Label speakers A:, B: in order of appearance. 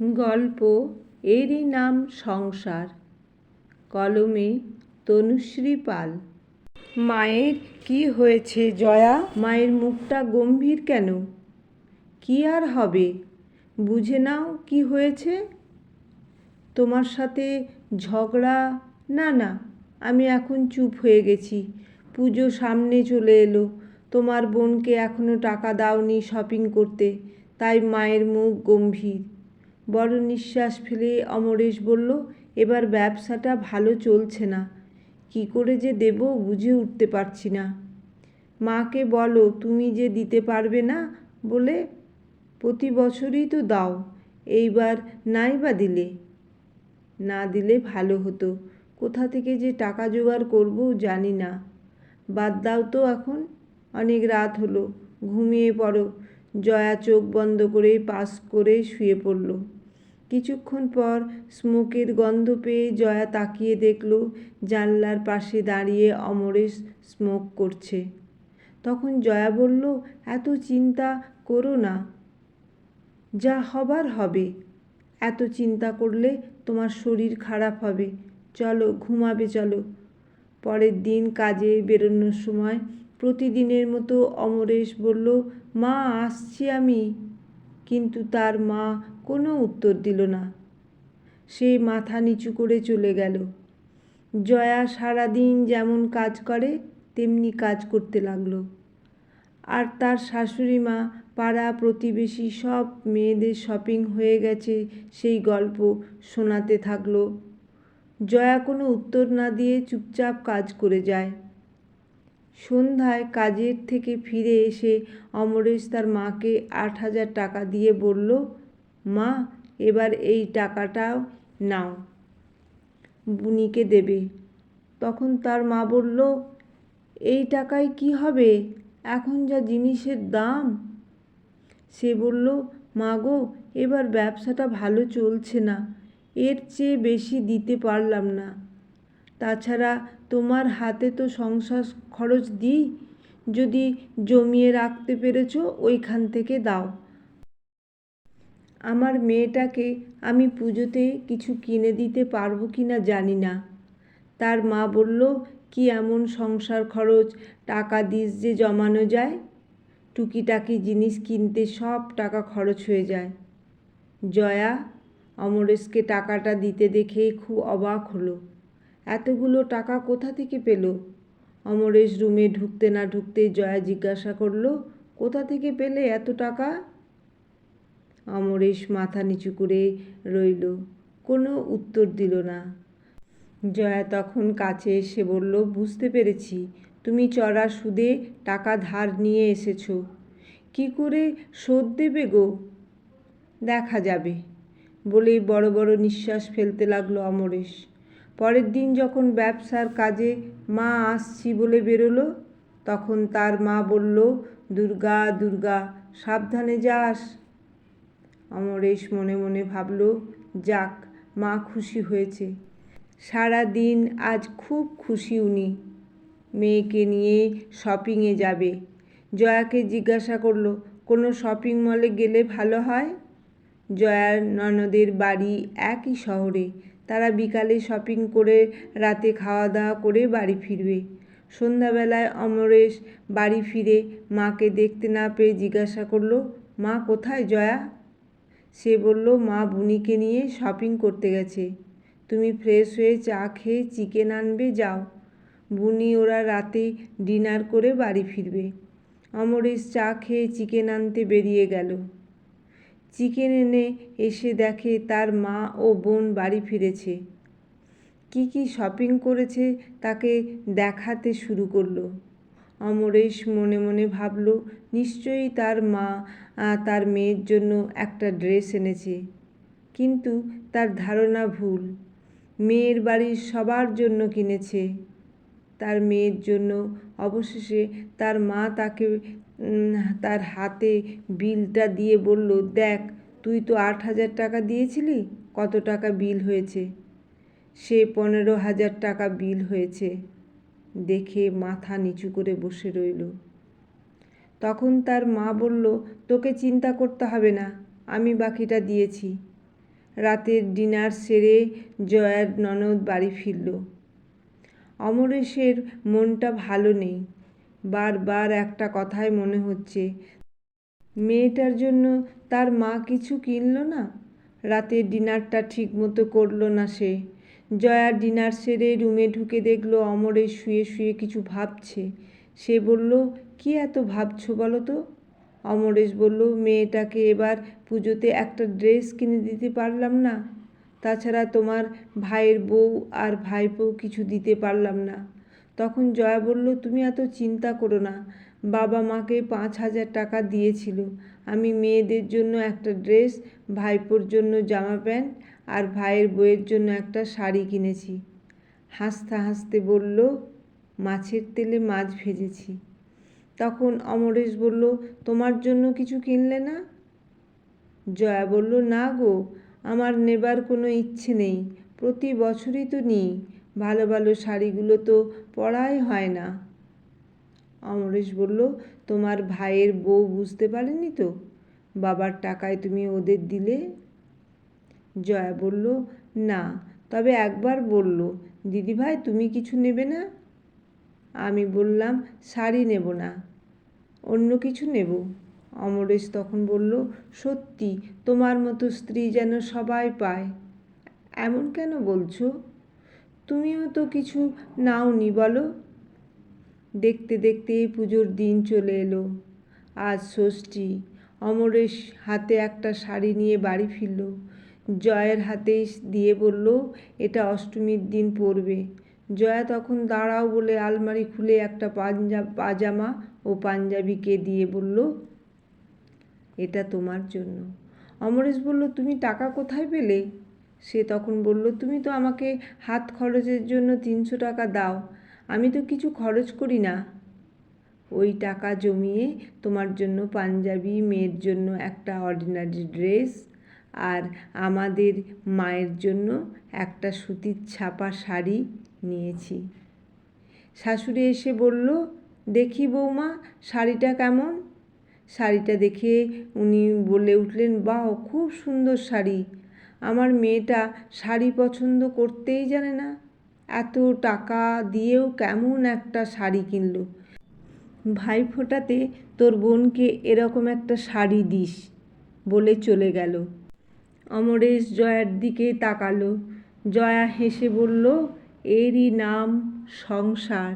A: গল্প এরই নাম সংসার। কলমে তনুশ্রী পাল। মায়ের কি হয়েছে জয়া? মায়ের মুখটা গম্ভীর কেন? কি আর হবে? বুঝে নাও কি হয়েছে? তোমার সাথে ঝগড়া? না না আমি এখন চুপ হয়ে গেছি। পুজো সামনে চলে এলো। তোমার বোনকে এখনও টাকা দাওনি শপিং করতে তাই মায়ের মুখ গম্ভীর। বড় নিঃশ্বাস ফেলে অমরেশ বলল, এবার ব্যবসাটা ভালো চলছে না। কি করে যে দেব বুঝে উঠতে পারছি না। মাকে বলো, তুমি যে দিতে পারবে না বলে প্রতি বছরই তো দাও, এইবার নাই বা দিলে? না দিলে ভালো হতো। কোথা থেকে যে টাকা জোগাড় করব জানি না। বাদ দাও তো এখন, অনেক রাত হলো, ঘুমিয়ে পড়ো। জয়া চোখ বন্ধ করে পাস করে শুয়ে পড়ল। কিছুক্ষণ পর স্মোকের গন্ধ পেয়ে জয়া তাকিয়ে দেখল জানলার পাশে দাঁড়িয়ে অমরেশ স্মোক করছে। তখন জয়া বলল, এত চিন্তা করো না। যা হবার হবে। এত চিন্তা করলে তোমার শরীর খারাপ হবে। চলো, ঘুমাবে, চলো। পরের দিন কাজে বেরোনোর সময় প্রতিদিনের মতো অমরেশ বলল, মা, আসছি আমি। কিন্তু তার মা কোনো উত্তর দিল না। সে মাথা নিচু করে চলে গেল। জয়া সারাদিন যেমন কাজ করে, তেমনি কাজ করতে লাগল। আর তার শাশুড়ি মা, পাড়া প্রতিবেশী সব মেয়েদের শপিং হয়ে গেছে সেই গল্প শোনাতে থাকল। জয়া কোনো উত্তর না দিয়ে চুপচাপ কাজ করে যায়। সন্ধ্যায় কাজের থেকে ফিরে এসে অমরেশ তার মাকে আট হাজার টাকা দিয়ে বলল মা, এবার এই টাকাটাও নাও। বুনিকে দেবে। তখন তার মা বলল, এই টাকায় কি হবে? এখন যা জিনিসের দাম। সে বলল, মা গো, এবার ব্যবসাটা ভালো চলছে না। এর চেয়ে বেশি দিতে পারলাম না। তাছাড়া তোমার হাতে তো সংসার খরচ দিই। যদি জমিয়ে রাখতে পেরেছ, ওইখান থেকে দাও। আমার মেয়েটাকে আমি পুজোতে কিছু কিনে দিতে পারব কি না জানি না। তার মা বলল, কি এমন সংসার খরচ? টাকা দিস যে জমানো যায়। টুকিটাকি জিনিস কিনতে সব টাকা খরচ হয়ে যায়। জয়া অমরেশকে টাকাটা দিতে দেখে খুব অবাক হলো। এতগুলো টাকা কোথা থেকে পেল? অমরেশ রুমে ঢুকতে না ঢুকতে জয়া জিজ্ঞাসা করল, কোথা থেকে পেলে এত টাকা? অমরেশ মাথা নিচু করে রইল। কোনো উত্তর দিল না। জয়া তখন কাছে এসে বলল, বুঝতে পেরেছি। তুমি চড়া সুদে টাকা ধার নিয়ে এসেছ। কি করে শোধ দেবে গো? দেখা যাবে। বলেই বড় বড় নিঃশ্বাস ফেলতে লাগল অমরেশ। পরের দিন যখন ব্যবসার কাজে মা আসছি বলে বেরোলো, তখন তার মা বলল, দুর্গা দুর্গা, সাবধানে যাস। অমরেশ মনে মনে ভাবল, যাক, মা খুশি হয়েছে। সারা দিন আজ খুব খুশি উনি। মেয়েকে নিয়ে শপিংয়ে যাবে। জয়াকে জিজ্ঞাসা করল, কোনো শপিং মলে গেলে ভালো হয়? জয়ার ননদের বাড়ি একই শহরে। তারা বিকালে শপিং করে রাতে খাওয়া দাওয়া করে বাড়ি ফিরবে। সন্ধ্যাবেলায় অমরেশ বাড়ি ফিরে মাকে দেখতে না পেয়ে জিজ্ঞাসা করল, মা কোথায় জয়া? সে বলল, মা বুনিকে নিয়ে শপিং করতে গেছে। তুমি ফ্রেশ হয়ে চা খেয়ে চিকেন আনবে, যাও বুনি ওরা রাতে ডিনার করে বাড়ি ফিরবে। অমরেশ চা খেয়ে চিকেন আনতে বেরিয়ে গেল। চিকেন এনে এসে দেখে তার মা ও বোন বাড়ি ফিরেছে। কি কি শপিং করেছে তাকে দেখাতে শুরু করল। অমরেশ মনে মনে ভাবল, নিশ্চয়ই তার মা তার মেয়ের জন্য একটা ড্রেস এনেছে। কিন্তু তার ধারণা ভুল। মেয়ের বাড়ির সবার জন্য কিনেছে। তার মেয়ের জন্য অবশেষে তার মা তাকে তার হাতে বিলটা দিয়ে বলল, দেখ, তুই তো আট হাজার টাকা দিয়েছিলি, কত টাকা বিল হয়েছে? সে পনেরো হাজার টাকা বিল হয়েছে। দেখে মাথা নিচু করে বসে রইল। তখন তার মা বলল, তোকে চিন্তা করতে হবে না, আমি বাকিটা দিয়েছি। রাতের ডিনার সেরে জয়ার ননদ বাড়ি ফিরল। অমরেশের মনটা ভালো নেই। বারবার একটা কথাই মনে হচ্ছে, মেয়েটার জন্য তার মা কিছু কিনলো না? রাতের ডিনারটা ঠিক মতো করল না সে। জয়া ডিনার সেরে রুমে ঢুকে দেখল অমরেশ শুয়ে শুয়ে কিছু ভাবছে। সে বলল, কি এত ভাবছ বলো তো? অমরেশ বলল, মেয়েটাকে এবার পুজোতে একটা ড্রেস কিনে দিতে পারলাম না। তাছাড়া তোমার ভাইয়ের বউ আর ভাইপো কিছু দিতে পারলাম না। তখন জয়া বলল, তুমি এত চিন্তা করো না। বাবা মাকে পাঁচ হাজার টাকা দিয়েছিল। আমি মেয়েদের জন্য একটা ড্রেস, ভাইপোর জন্য জামা প্যান্ট আর ভাইয়ের বইয়ের জন্য একটা শাড়ি কিনেছি। হাসতে হাসতে বলল, মাছের তেলে মাছ ভেজেছি। তখন অমরেশ বলল, তোমার জন্য কিছু কিনলে না? জয়া বলল, না গো, আমার নেবার কোনো ইচ্ছে নেই। প্রতি বছরই তো নিই। ভালো ভালো শাড়িগুলো তো পরাই হয় না। অমরেশ বলল, তোমার ভাইয়ের বউ বুঝতে পারেনি তো? বাবার টাকায় তুমি ওদের দিলে? জয়া বলল, না, তবে একবার বলল, দিদিভাই, তুমি কিছু নেবে না? আমি বললাম, শাড়ি নেব না, অন্য কিছু নেব। অমরেশ তখন বলল, সত্যি, তোমার মতো স্ত্রী যেন সবাই পায়। এমন কেন বলছো? তুমিও তো কিছু নাওনি, বলো? দেখতে দেখতে পুজোর দিন চলে এলো। আজ ষষ্ঠী। অমরেশ হাতে একটা শাড়ি নিয়ে বাড়ি ফিরল। জয়ের হাতে দিয়ে বলল, এটা অষ্টমীর দিন পরবে। জয়া তখন, দাঁড়াও, বলে আলমারি খুলে একটা পাঞ্জাব পাজামা ও পাঞ্জাবিকে দিয়ে বলল, এটা তোমার জন্য। অমরেশ বলল, তুমি টাকা কোথায় পেলে? সে তখন বলল, তুমি তো আমাকে হাত খরচের জন্য তিনশো টাকা দাও। আমি তো কিছু খরচ করি না। ওই টাকা জমিয়ে তোমার জন্য পাঞ্জাবি, মেয়ের জন্য একটা অর্ডিনারি ড্রেস আর আমাদের মায়ের জন্য একটা সুতির ছাপা শাড়ি নিয়েছি। শাশুড়ি এসে বলল, দেখি বৌমা, শাড়িটা কেমন? শাড়িটা দেখে উনি বলে উঠলেন, বাহ, খুব সুন্দর শাড়ি। আমার মেয়েটা শাড়ি পছন্দ করতেই জানে না। এত টাকা দিয়েও কেমন একটা শাড়ি কিনলো? ভাই ফোটাতে তোর বোনকে এরকম একটা শাড়ি দিস বলে চলে গেল। অমরেশ জয়ার দিকে তাকালো। জয়া হেসে বলল, এরই নাম সংসার।